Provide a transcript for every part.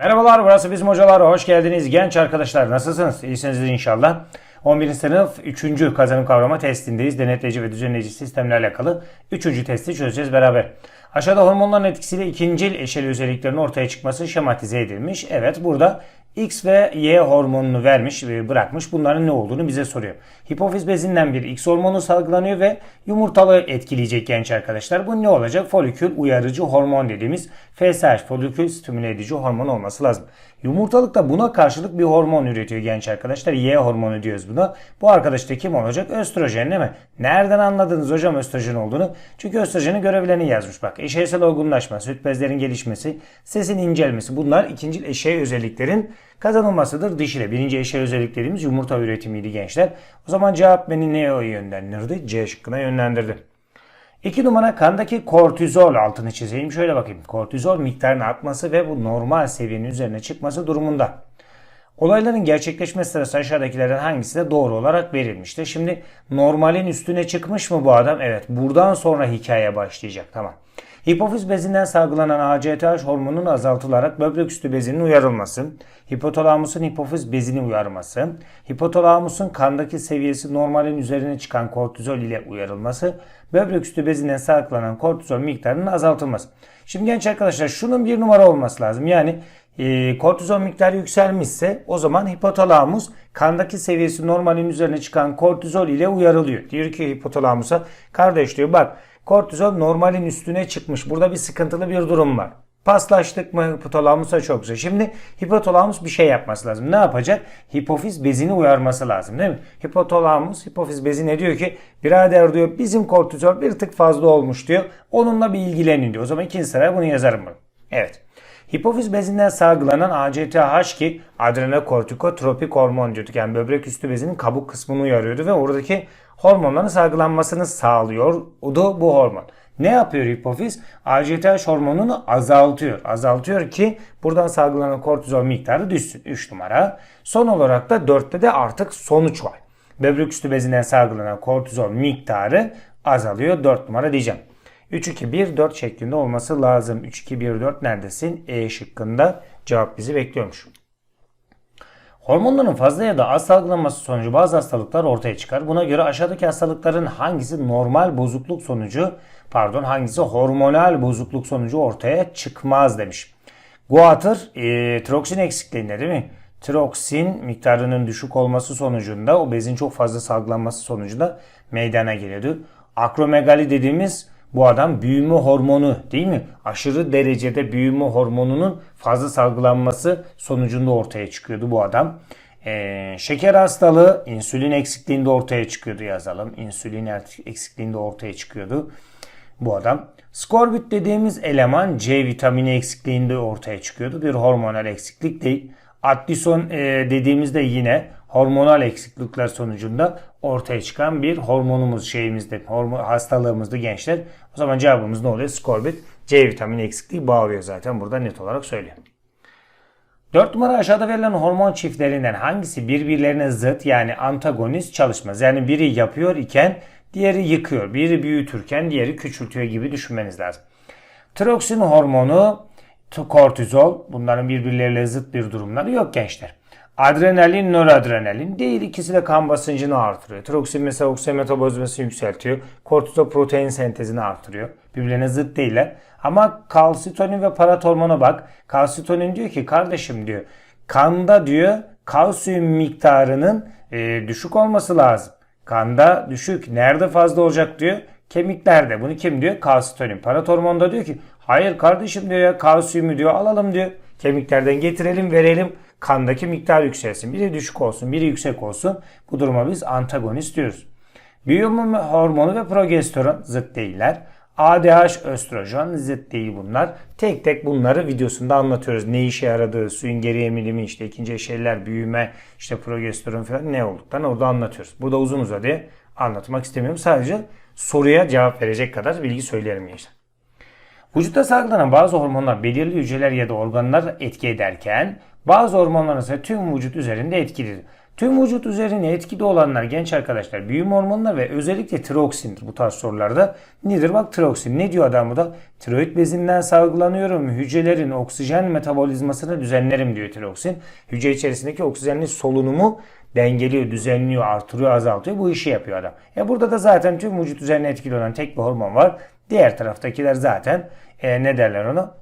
Merhabalar burası bizim hocalar. Hoş geldiniz genç arkadaşlar. Nasılsınız? İyisinizdir inşallah. 11. sınıf 3. kazanım kavrama testindeyiz. Denetleyici ve düzenleyici sistemle alakalı 3. testi çözeceğiz beraber. Aşağıda hormonların etkisiyle ikincil eşeli özelliklerin ortaya çıkması şematize edilmiş. Evet burada X ve Y hormonunu vermiş ve bırakmış. Bunların ne olduğunu bize soruyor. Hipofiz bezinden bir X hormonu salgılanıyor ve yumurtalığı etkileyecek genç arkadaşlar. Bu ne olacak? Folikül uyarıcı hormon dediğimiz FSH, folikül stimüle edici hormon olması lazım. Yumurtalık da buna karşılık bir hormon üretiyor genç arkadaşlar. Y hormonu diyoruz buna. Bu arkadaş da kim olacak? Östrojen değil mi? Nereden anladınız hocam östrojen olduğunu? Çünkü östrojenin görevlerini yazmış bak. Eşeysel olgunlaşma, süt bezlerin gelişmesi, sesin incelmesi bunlar ikinci eşey özelliklerin kazanılmasıdır dişiyle. Birinci eşey özelliklerimiz yumurta üretimiydi gençler. O zaman cevap beni neye yönlendirdi? C şıkkına yönlendirdi. 2 numara kandaki kortizol altını çizeyim. Şöyle bakayım. Kortizol miktarının artması ve bu normal seviyenin üzerine çıkması durumunda. Olayların gerçekleşme sırası aşağıdakilerden hangisi de doğru olarak verilmiştir. Şimdi normalin üstüne çıkmış mı bu adam? Evet. Buradan sonra hikaye başlayacak. Tamam. Hipofiz bezinden salgılanan ACTH hormonunun azaltılarak böbrek üstü bezinin uyarılması, hipotalamusun hipofiz bezini uyarması, hipotalamusun kandaki seviyesi normalin üzerine çıkan kortizol ile uyarılması, böbrek üstü bezinden salgılanan kortizol miktarının azaltılması. Şimdi genç arkadaşlar şunun bir numara olması lazım. Yani e, kortizol miktarı yükselmişse o zaman hipotalamus kandaki seviyesi normalin üzerine çıkan kortizol ile uyarılıyor. Diyor ki hipotalamusa kardeş diyor bak kortizol normalin üstüne çıkmış. Burada bir sıkıntılı bir durum var. Paslaştık mı hipotalamusa çok güzel. Şimdi hipotalamus bir şey yapması lazım. Ne yapacak? Hipofiz bezini uyarması lazım değil mi? Hipotalamus hipofiz bezine diyor ki birader diyor bizim kortizol bir tık fazla olmuş diyor. Onunla bir ilgilenin diyor. O zaman ikinci sıraya bunu yazarım ben. Evet. Hipofiz bezinden salgılanan ACTH ki adrenokortikotropik hormon diyorduk. Yani böbrek üstü bezinin kabuk kısmını uyarıyordu ve oradaki hormonların salgılanmasını sağlıyor. O da bu hormon. Ne yapıyor hipofiz? ACTH hormonunu azaltıyor. Azaltıyor ki buradan salgılanan kortizol miktarı düşsün. 3 numara. Son olarak da 4'te de artık sonuç var. Böbrek üstü bezinden salgılanan kortizol miktarı azalıyor. 4 numara diyeceğim. 3-2-1-4 şeklinde olması lazım. 3-2-1-4 neredesin? E şıkkında cevap bizi bekliyormuş. Hormonların fazla ya da az salgılanması sonucu bazı hastalıklar ortaya çıkar. Buna göre aşağıdaki hastalıkların hangisi normal bozukluk sonucu, pardon hangisi hormonal bozukluk sonucu ortaya çıkmaz demiş. Guatr e, tiroksin eksikliğinde değil mi? Tiroksin miktarının düşük olması sonucunda o bezin çok fazla salgılanması sonucunda meydana geliyordu. Akromegali dediğimiz bu adam büyüme hormonu değil mi? Aşırı derecede büyüme hormonunun fazla salgılanması sonucunda ortaya çıkıyordu bu adam. Ee, şeker hastalığı insülin eksikliğinde ortaya çıkıyordu yazalım. İnsülin eksikliğinde ortaya çıkıyordu bu adam. Skorbut dediğimiz eleman C vitamini eksikliğinde ortaya çıkıyordu. Bir hormonal eksiklik değil. Addison e, dediğimizde yine hormonal eksiklikler sonucunda ortaya çıkan bir hormonumuz şeyimizde, hormon hastalığımızda gençler. O zaman cevabımız ne oluyor? Skorbut C vitamini eksikliği bağlıyor zaten burada net olarak söylüyor. 4 numara aşağıda verilen hormon çiftlerinden hangisi birbirlerine zıt yani antagonist çalışmaz? Yani biri yapıyor iken diğeri yıkıyor. Biri büyütürken diğeri küçültüyor gibi düşünmeniz lazım. Tiroksin hormonu, kortizol bunların birbirleriyle zıt bir durumları yok gençler. Adrenalin, noradrenalin değil. ikisi de kan basıncını artırıyor. Tiroksin mesela oksijen metabolizmasını yükseltiyor. Kortizol protein sentezini artırıyor. Birbirlerine zıt değiller. Ama kalsitonin ve paratormona bak. Kalsitonin diyor ki kardeşim diyor kanda diyor kalsiyum miktarının e, düşük olması lazım. Kanda düşük. Nerede fazla olacak diyor. Kemiklerde. Bunu kim diyor? Kalsitonin. Paratormon da diyor ki hayır kardeşim diyor ya kalsiyumu diyor alalım diyor. Kemiklerden getirelim verelim kandaki miktar yükselsin. Biri düşük olsun, biri yüksek olsun. Bu duruma biz antagonist diyoruz. Büyüme hormonu ve progesteron zıt değiller. ADH, östrojen zıt değil bunlar. Tek tek bunları videosunda anlatıyoruz. Ne işe yaradığı, suyun geri emilimi, işte ikinci eşeller, büyüme, işte progesteron falan ne olduklarını orada anlatıyoruz. Burada uzun uzadıya anlatmak istemiyorum. Sadece soruya cevap verecek kadar bilgi söyleyelim gençler. Vücutta salgılanan bazı hormonlar belirli hücreler ya da organlar etki ederken bazı hormonlar ise tüm vücut üzerinde etkilidir. Tüm vücut üzerine etkili olanlar genç arkadaşlar büyüme hormonları ve özellikle tiroksindir bu tarz sorularda. Nedir bak tiroksin ne diyor adam bu da? Tiroid bezinden salgılanıyorum hücrelerin oksijen metabolizmasını düzenlerim diyor tiroksin. Hücre içerisindeki oksijenli solunumu dengeliyor, düzenliyor, artırıyor, azaltıyor. Bu işi yapıyor adam. E burada da zaten tüm vücut üzerine etkili olan tek bir hormon var. Diğer taraftakiler zaten e, ne derler ona?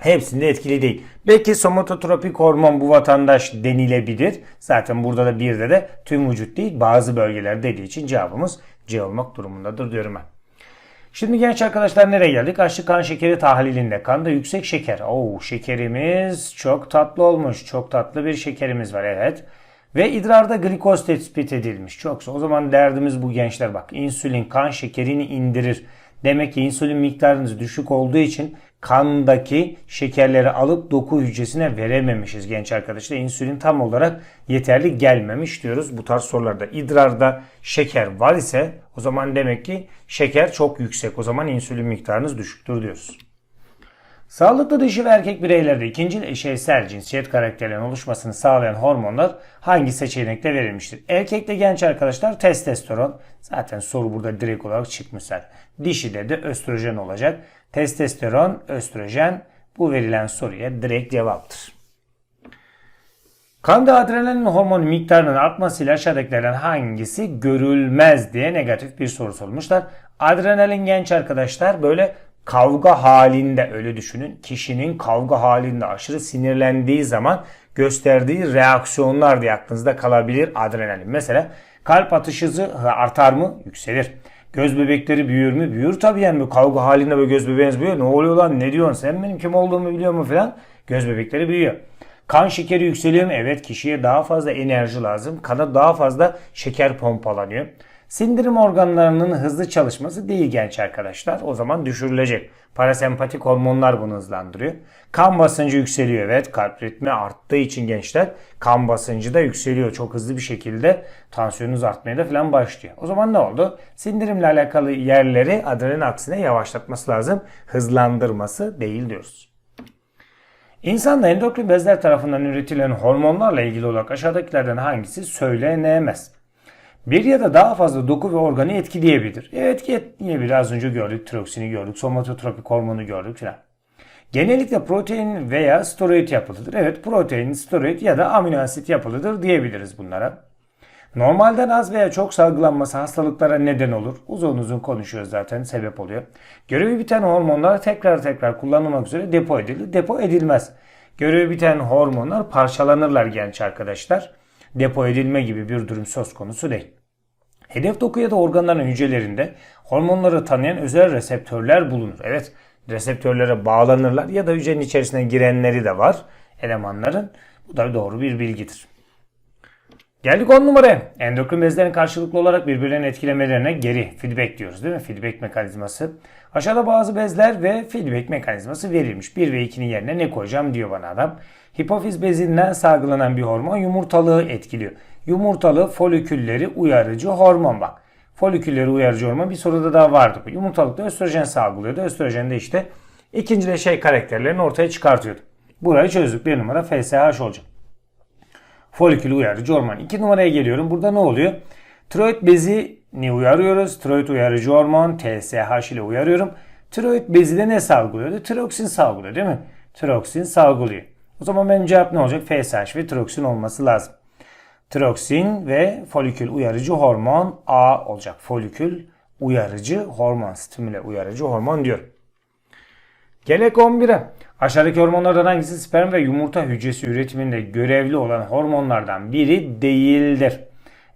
Hepsinde etkili değil. Belki somatotropik hormon bu vatandaş denilebilir. Zaten burada da bir de de tüm vücut değil bazı bölgeler dediği için cevabımız C olmak durumundadır diyorum ben. Şimdi genç arkadaşlar nereye geldik? Açlık kan şekeri tahlilinde. Kanda yüksek şeker. Oo şekerimiz çok tatlı olmuş. Çok tatlı bir şekerimiz var evet. Ve idrarda glikoz tespit edilmiş. Çoksa o zaman derdimiz bu gençler bak. İnsülin kan şekerini indirir. Demek ki insülin miktarınız düşük olduğu için kandaki şekerleri alıp doku hücresine verememişiz genç arkadaşlar. İnsülin tam olarak yeterli gelmemiş diyoruz bu tarz sorularda. İdrarda şeker var ise o zaman demek ki şeker çok yüksek. O zaman insülin miktarınız düşüktür diyoruz. Sağlıklı dişi ve erkek bireylerde ikinci eşeysel cinsiyet karakterlerinin oluşmasını sağlayan hormonlar hangi seçenekte verilmiştir? Erkekte genç arkadaşlar testosteron. Zaten soru burada direkt olarak çıkmış zaten. Dişide de östrojen olacak. Testosteron, östrojen bu verilen soruya direkt cevaptır. Kanda adrenalin hormonu miktarının artmasıyla aşağıdakilerden hangisi görülmez diye negatif bir soru sormuşlar. Adrenalin genç arkadaşlar böyle kavga halinde öyle düşünün. Kişinin kavga halinde aşırı sinirlendiği zaman gösterdiği reaksiyonlar diye aklınızda kalabilir adrenalin. Mesela kalp atış hızı artar mı? Yükselir. Göz bebekleri büyür mü? Büyür tabii yani bu kavga halinde böyle göz bebeğiniz büyüyor. Ne oluyor lan ne diyorsun sen benim kim olduğumu biliyor mu falan. Göz bebekleri büyüyor. Kan şekeri yükseliyor mu? Evet kişiye daha fazla enerji lazım. Kana daha fazla şeker pompalanıyor. Sindirim organlarının hızlı çalışması değil genç arkadaşlar. O zaman düşürülecek. Parasempatik hormonlar bunu hızlandırıyor. Kan basıncı yükseliyor. Evet kalp ritmi arttığı için gençler kan basıncı da yükseliyor. Çok hızlı bir şekilde tansiyonunuz artmaya da falan başlıyor. O zaman ne oldu? Sindirimle alakalı yerleri adrenalin aksine yavaşlatması lazım. Hızlandırması değil diyoruz. İnsanda endokrin bezler tarafından üretilen hormonlarla ilgili olarak aşağıdakilerden hangisi söylenemez? Bir ya da daha fazla doku ve organı etkileyebilir. Evet etkileyebilir. Az önce gördük. Tiroksini gördük. Somatotropik hormonu gördük filan. Genellikle protein veya steroid yapılıdır. Evet protein, steroid ya da amino asit yapılıdır diyebiliriz bunlara. Normalden az veya çok salgılanması hastalıklara neden olur. Uzun uzun konuşuyoruz zaten sebep oluyor. Görevi biten hormonlar tekrar tekrar kullanılmak üzere depo edilir. Depo edilmez. Görevi biten hormonlar parçalanırlar genç arkadaşlar. Depo edilme gibi bir durum söz konusu değil. Hedef doku ya da organların hücrelerinde hormonları tanıyan özel reseptörler bulunur. Evet reseptörlere bağlanırlar ya da hücrenin içerisine girenleri de var elemanların. Bu da doğru bir bilgidir. Geldik 10 numaraya. Endokrin bezlerin karşılıklı olarak birbirlerini etkilemelerine geri feedback diyoruz değil mi? Feedback mekanizması. Aşağıda bazı bezler ve feedback mekanizması verilmiş. 1 ve 2'nin yerine ne koyacağım diyor bana adam. Hipofiz bezinden salgılanan bir hormon yumurtalığı etkiliyor. Yumurtalı folikülleri uyarıcı hormon bak. Folikülleri uyarıcı hormon bir soruda daha vardı. Yumurtalıkta östrojen salgılıyordu. Östrojen de işte ikinci de şey karakterlerini ortaya çıkartıyordu. Burayı çözdük. Bir numara FSH olacak. Folikül uyarıcı hormon. 2 numaraya geliyorum. Burada ne oluyor? Tiroid bezini uyarıyoruz. Tiroid uyarıcı hormon TSH ile uyarıyorum. Tiroid bezi de ne salgılıyordu? Tiroksin salgılıyor değil mi? Tiroksin salgılıyor. O zaman benim cevap ne olacak? FSH ve tiroksin olması lazım. Tiroksin ve folikül uyarıcı hormon A olacak. Folikül uyarıcı hormon, stimüle uyarıcı hormon diyorum. Gelek 11'e. Aşağıdaki hormonlardan hangisi sperm ve yumurta hücresi üretiminde görevli olan hormonlardan biri değildir?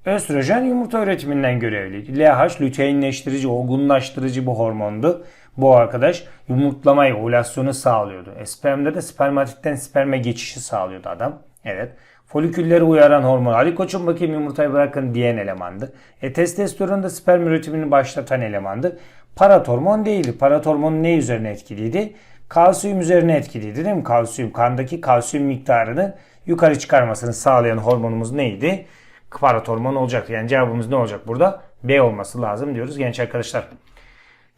Östrojen yumurta üretiminden görevli. LH lüteinleştirici, olgunlaştırıcı bu hormondu. Bu arkadaş yumurtlamayı, ovülasyonu sağlıyordu. E, spermde de spermatitten sperme geçişi sağlıyordu adam. Evet. Folikülleri uyaran hormon. Ali Koç'un bakayım yumurtayı bırakın diyen elemandı. E, testosteron da sperm üretimini başlatan elemandı. Paratormon değildi. Paratormon ne üzerine etkiliydi? Kalsiyum üzerine etkiliydi değil mi? Kalsiyum. Kandaki kalsiyum miktarını yukarı çıkarmasını sağlayan hormonumuz neydi? Paratormon olacaktı. Yani cevabımız ne olacak burada? B olması lazım diyoruz genç arkadaşlar.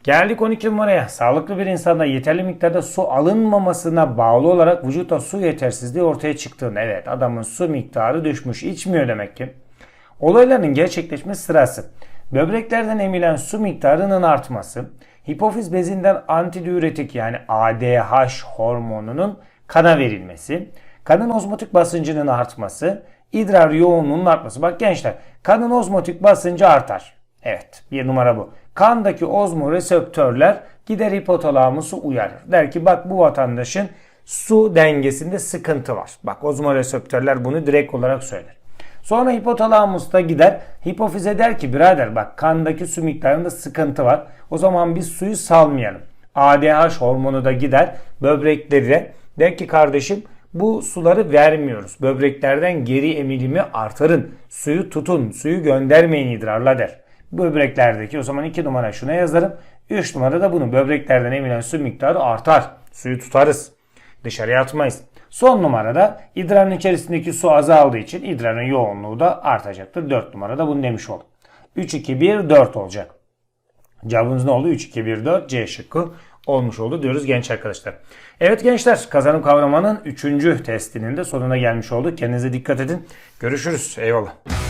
Geldik 12 numaraya. Sağlıklı bir insanda yeterli miktarda su alınmamasına bağlı olarak vücutta su yetersizliği ortaya çıktığında evet adamın su miktarı düşmüş içmiyor demek ki. Olayların gerçekleşme sırası böbreklerden emilen su miktarının artması, hipofiz bezinden antidiüretik yani ADH hormonunun kana verilmesi, kanın ozmotik basıncının artması, idrar yoğunluğunun artması. Bak gençler kanın ozmotik basıncı artar. Evet bir numara bu. Kandaki ozmoreseptörler gider hipotalamusu uyarır. Der ki bak bu vatandaşın su dengesinde sıkıntı var. Bak ozmoreseptörler bunu direkt olarak söyler. Sonra hipotalamus da gider hipofize der ki birader bak kandaki su miktarında sıkıntı var. O zaman biz suyu salmayalım. ADH hormonu da gider böbreklere der ki kardeşim bu suları vermiyoruz. Böbreklerden geri emilimi artırın. Suyu tutun. Suyu göndermeyin idrarla der. Böbreklerdeki o zaman 2 numara şuna yazarım. 3 numara da bunu. Böbreklerden emilen su miktarı artar. Suyu tutarız. Dışarıya atmayız. Son numarada idrarın içerisindeki su azaldığı için idrarın yoğunluğu da artacaktır. 4 numarada bunu demiş oldum. 3, 2, 1, 4 olacak. Cevabımız ne oldu? 3, 2, 1, 4 C şıkkı olmuş oldu diyoruz genç arkadaşlar. Evet gençler kazanım kavramanın 3. testinin de sonuna gelmiş olduk. Kendinize dikkat edin. Görüşürüz. Eyvallah.